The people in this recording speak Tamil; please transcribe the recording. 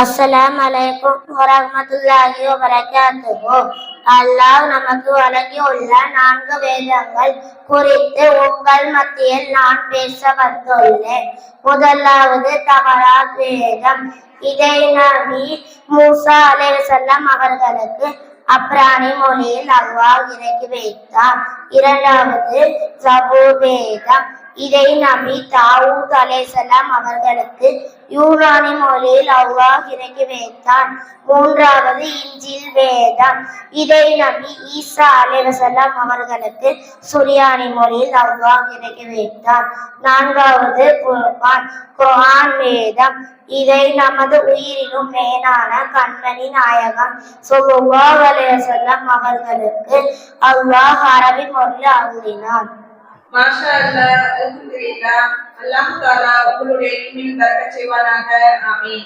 அஸ்லாம் அலைக்கும் வரமத்துல்லாஹி வபரகாத்துஹு அல்லாஹ் நமக்கு வழங்கியுள்ள நான்கு வேதங்கள் குறித்து உங்கள் மத்தியில் நான் பேச வந்துள்ளேன் முதலாவது தவறாத் வேதம் இதை நபி மூசா அலைஹிஸ்ஸலாம் அவர்களுக்கு அப்ராணி மொழியில் அல்லாஹ் இறக்கி வைத்தார் இரண்டாவது சபு வேதம் இதை நபி தாவூத் அலேசலாம் அவர்களுக்கு யூரானி மொழியில் அல்லாஹ் இறக்கி வைத்தான். மூன்றாவது இஞ்சில் வேதம். இதை நபி ஈசா அலேவசலாம் அவர்களுக்கு சுரியானி மொழியில் அல்லாஹ் இறக்கி வைத்தான். நான்காவது குர்ஆன். குர்ஆன் வேதம். இதை நமது உயிரினும் மேலான கண்மணி நாயகம் சொல்லுவா அலேசல்லாம் அவர்களுக்கு அல்லாஹ் அரபி மொழியில் அருளினான். மாஷா அல்லாஹ் அல்ஹம்துலில்லாஹ் அல்லாஹ் தாலா உங்களுடைய இல்மில் செய்வானாக. ஆமீன்.